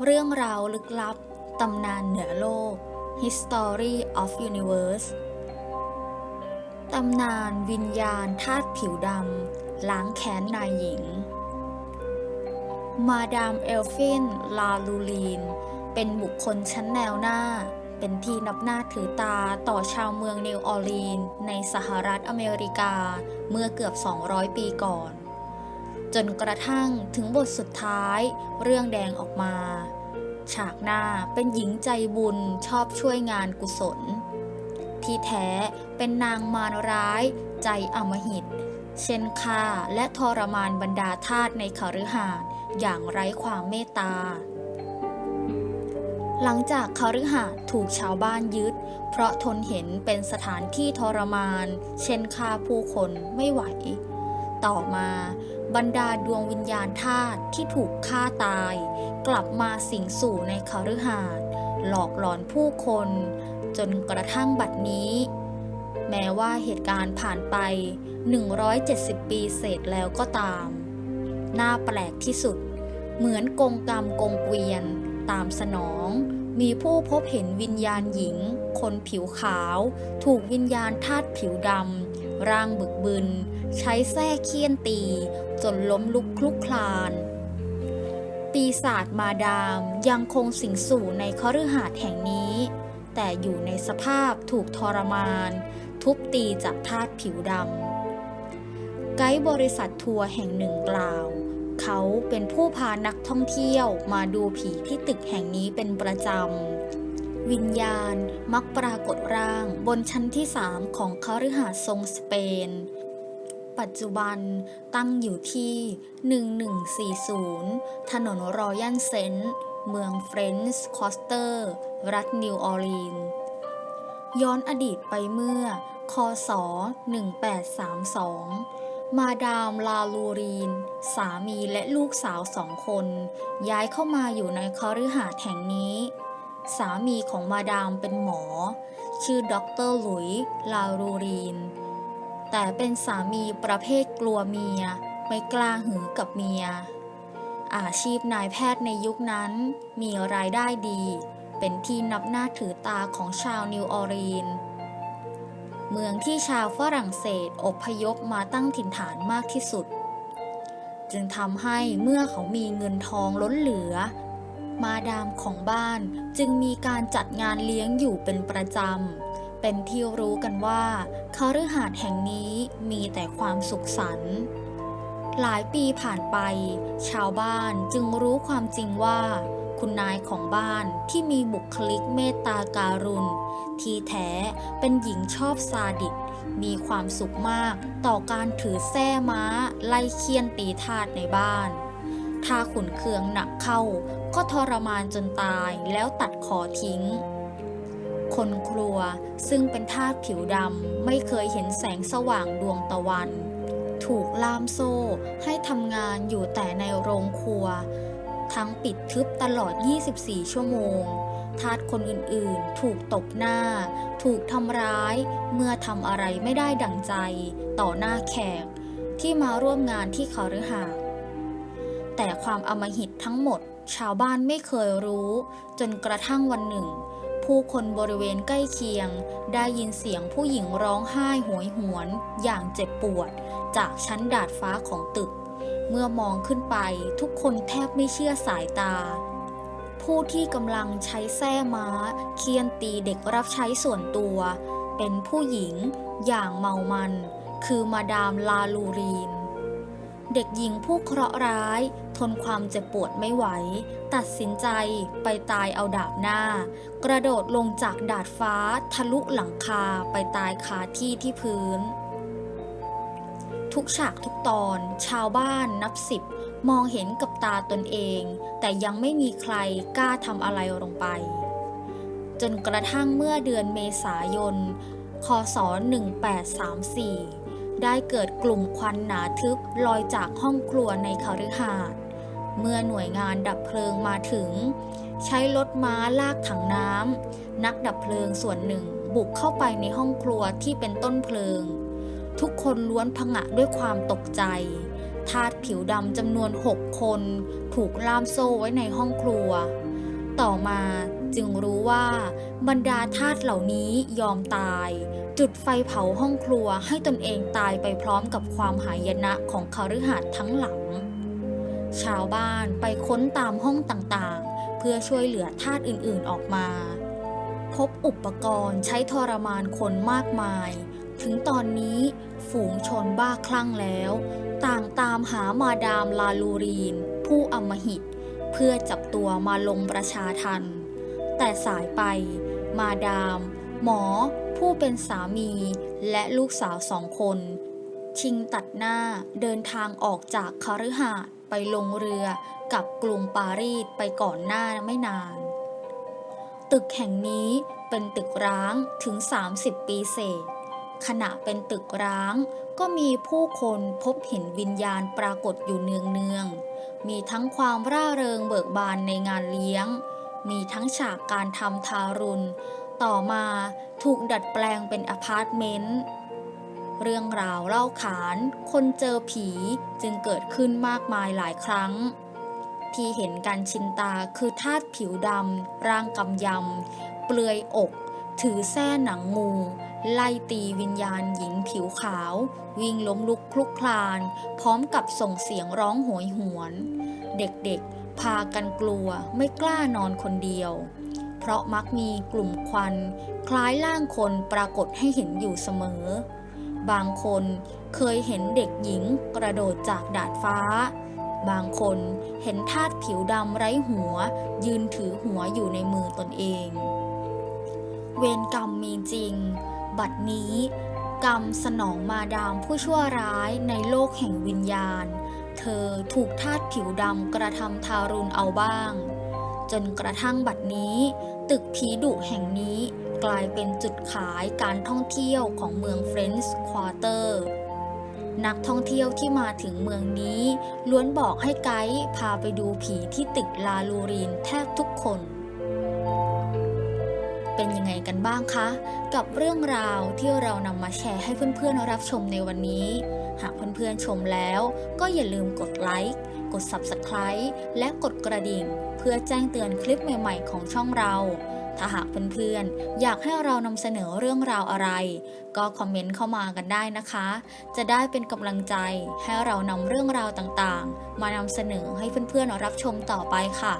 เรื่องราวลึกลับ ตำนานเหนือโลก History of Universe ตำนานวิญญาณธาตุผิวดำล้างแค้นนายหญิง มาดามเอลฟิน ลาลูลีน เป็นบุคคลชั้นแนวหน้า เป็นที่นับหน้าถือตาต่อชาวเมืองนิวออร์ลีนในสหรัฐอเมริกาเมื่อเกือบ 200 ปีก่อน จนกระทั่งถึงบทสุดท้าย เรื่องแดงออกมา ฉากหน้าเป็นหญิงใจบุญชอบช่วยงานกุศล ที่แท้เป็นนางมารร้าย ใจอมหิต เช่นฆ่าและทรมานบรรดาทาสในคฤหาสน์อย่างไร้ความเมตตาหลังจากคฤหาสน์ถูกชาวบ้านยึด เพราะทนเห็นเป็นสถานที่ทรมาน เช่นฆ่าผู้คนไม่ไหว ต่อมา บรรดาดวงวิญญาณทาสที่ถูกฆ่าตาย กลับมาสิงสู่ในคฤหาสน์หลอกหลอนผู้คน จนกระทั่งบัดนี้ แม้ว่าเหตุการณ์ผ่านไป 170 ปีเศษแล้วก็ตาม น่าแปลกที่สุด เหมือนกงกรรมกงเกวียนตามสนอง มีผู้พบเห็นวิญญาณหญิง คนผิวขาว ถูกวิญญาณธาตุผิวดำ ร่างบึกบึน ใช้แส้เคี่ยนตี จนล้มลุกคลุกคลาน ปีศาจมาดามยังคงสิงสู่ในคฤหาสน์แห่งนี้ แต่อยู่ในสภาพถูกทรมาน ทุบตีจากทาสผิวดำ ไกด์บริษัททัวร์แห่งหนึ่งกล่าว เขาเป็นผู้พานักท่องเที่ยวมาดูผีที่ตึกแห่งนี้เป็นประจำ วิญญาณมักปรากฏร่างบนชั้นที่สามของคฤหาสน์ทรงสเปน ปัจจุบันตั้งอยู่ที่ 1140 ถนนรอยันเซนต์เมืองเฟรนช์คอสเตอร์ รัฐนิวออร์ลีน ย้อนอดีตไปเมื่อ คศ 1832 มาดามลาลูรีน สามีและลูกสาวสองคน ย้ายเข้ามาอยู่ในคฤหาสน์แห่งนี้ สามีของมาดามเป็นหมอ ชื่อด็อกเตอร์หลุยส์ลาลูรีน แต่เป็นสามีประเภทกลัวเมีย ไม่กล้าหือกับเมีย อาชีพนายแพทย์ในยุคนั้นมีรายได้ดี เป็นที่นับหน้าถือตาของชาวนิวออร์ลีน เมืองที่ชาวฝรั่งเศสอพยพมาตั้งถิ่นฐานมากที่สุด จึงทำให้เมื่อเขามีเงินทองล้นเหลือ มาดามของบ้านจึงมีการจัดงานเลี้ยงอยู่เป็นประจำ เป็นที่รู้กันว่าคฤหาสน์แห่งนี้มีแต่ความสุขสันต์หลายปีผ่านไป ชาวบ้านจึงรู้ความจริงว่า คุณนายของบ้านที่มีบุคลิกเมตตาการุณ ที่แท้เป็นหญิงชอบซาดิสมีความสุขมากต่อการถือแส้ม้า ไล่เคี่ยนตีทาสในบ้าน ถ้าขุนเคืองหนักเข้า ก็ทรมานจนตายแล้วตัดคอทิ้ง คนครัวซึ่งเป็นทาสผิวดำไม่เคยเห็นแสงสว่างดวงตะวัน ถูกล่ามโซ่ให้ทำงานอยู่แต่ในโรงครัว ทั้งปิดทึบตลอด 24 ชั่วโมงทาสคนอื่นๆ ถูกตบหน้า ถูกทำร้าย เมื่อทำอะไรไม่ได้ดั่งใจ ต่อหน้าแขก ที่มาร่วมงานที่คฤหาสน์ แต่ความอำมหิตทั้งหมด ชาวบ้านไม่เคยรู้ จนกระทั่งวันหนึ่ง ผู้คนบริเวณใกล้เคียง ได้ยินเสียงผู้หญิงร้องไห้โหยหวน อย่างเจ็บปวด จากชั้นดาดฟ้าของตึก เมื่อมองขึ้นไปทุกคนแทบไม่เชื่อสายตาผู้ที่กำลังใช้แส้ม้า เคี่ยนตีเด็กรับใช้ส่วนตัว เป็นผู้หญิงอย่างเมามัน คือมาดามลาลูรีน เด็กหญิงผู้เคราะห์ร้าย ทนความเจ็บปวดไม่ไหว ตัดสินใจไปตายเอาดาบหน้า กระโดดลงจากดาดฟ้าทะลุหลังคาไปตายคาที่ที่พื้น ทุกฉากทุกตอน ชาวบ้านนับสิบ มองเห็นกับตาตนเอง แต่ยังไม่มีใครกล้าทำอะไรลงไป จนกระทั่งเมื่อเดือนเมษายนคศ1834 ได้เกิดกลุ่มควันหนาทึบลอยจากห้องครัวในคฤหาสน์เมื่อหน่วยงานดับเพลิงมาถึง ใช้รถม้าลากถังน้ำนักดับเพลิงส่วนหนึ่งบุกเข้าไปในห้องครัวที่เป็นต้นเพลิง ทุกคนล้วนผงะด้วยความตกใจทาสผิวดำจำนวนหกคน ถูกล่ามโซ่ไว้ในห้องครัว ต่อมา จึงรู้ว่าบรรดาทาสเหล่านี้ยอมตาย จุดไฟเผาห้องครัวให้ตนเองตายไปพร้อมกับความหายนะของคฤหาสทั้งหลัง ชาวบ้านไปค้นตามห้องต่างๆ เพื่อช่วยเหลือทาสอื่นๆออกมา พบอุปกรณ์ใช้ทรมานคนมากมาย ถึงตอนนี้ฝูงชนบ้าคลั่งแล้ว ต่างตามหามาดามลาลูรีน ผู้อมหิตเพื่อจับตัวมาลงประชาทัน แต่สายไป มาดาม หมอ ผู้เป็นสามีและลูกสาวสองคน ชิงตัดหน้าเดินทางออกจากคฤหาสน์ไปลงเรือกับกรุงปารีสไปก่อนหน้าไม่นาน ตึกแห่งนี้เป็นตึกร้างถึง 30 ปีเศษ ขณะเป็นตึกร้างก็มีผู้คนพบเห็นวิญญาณปรากฏอยู่เนืองๆ มีทั้งความร่าเริงเบิกบานในงานเลี้ยง มีทั้งฉากการทำทารุณ ต่อมาถูกดัดแปลงเป็นอพาร์ตเมนต์ เรื่องราวเล่าขาน คนเจอผีจึงเกิดขึ้นมากมายหลายครั้ง ที่เห็นกันชินตาคือทาสผิวดำ ร่างกำยำ เปลือยอก ถือแส้หนังงู ไล่ตีวิญญาณหญิงผิวขาว วิ่งล้มลุกคลุกคลาน พร้อมกับส่งเสียงร้องโหยหวน เด็กๆ พากันกลัวไม่กล้านอนคนเดียว เพราะมักมีกลุ่มควัน คล้ายร่างคนปรากฏให้เห็นอยู่เสมอ บางคนเคยเห็นเด็กหญิงกระโดดจากดาดฟ้า บางคนเห็นทาสผิวดำไร้หัว ยืนถือหัวอยู่ในมือตนเอง เวรกรรมมีจริง บัดนี้กรรมสนองมาดามผู้ชั่วร้ายในโลกแห่งวิญญาณ เธอถูกทาสผิวดำกระทำทารุณเอาบ้าง จนกระทั่งบัดนี้ ตึกผีดุแห่งนี้กลายเป็นจุดขายการท่องเที่ยวของเมืองเฟรนช์ควอเตอร์นักท่องเที่ยวที่มาถึงเมืองนี้ ล้วนบอกให้ไกด์พาไปดูผีที่ตึกลาลูรีนแทบทุกคน เป็นยังไงกันบ้างคะ กับเรื่องราวที่เรานำมาแชร์ให้เพื่อนๆรับชมในวันนี้ หากเพื่อนๆชมแล้วก็อย่าลืมกดไลค์ กด Subscribe และกดกระดิ่ง เพื่อแจ้งเตือนคลิปใหม่ๆ ของช่องเรา ถ้าหากเพื่อนๆอยากให้เรานำเสนอเรื่องราวอะไร ก็คอมเมนต์เข้ามากันได้นะคะ จะได้เป็นกำลังใจให้เรานำเรื่องราวต่างๆ มานำเสนอให้เพื่อนๆรับชมต่อไปค่ะ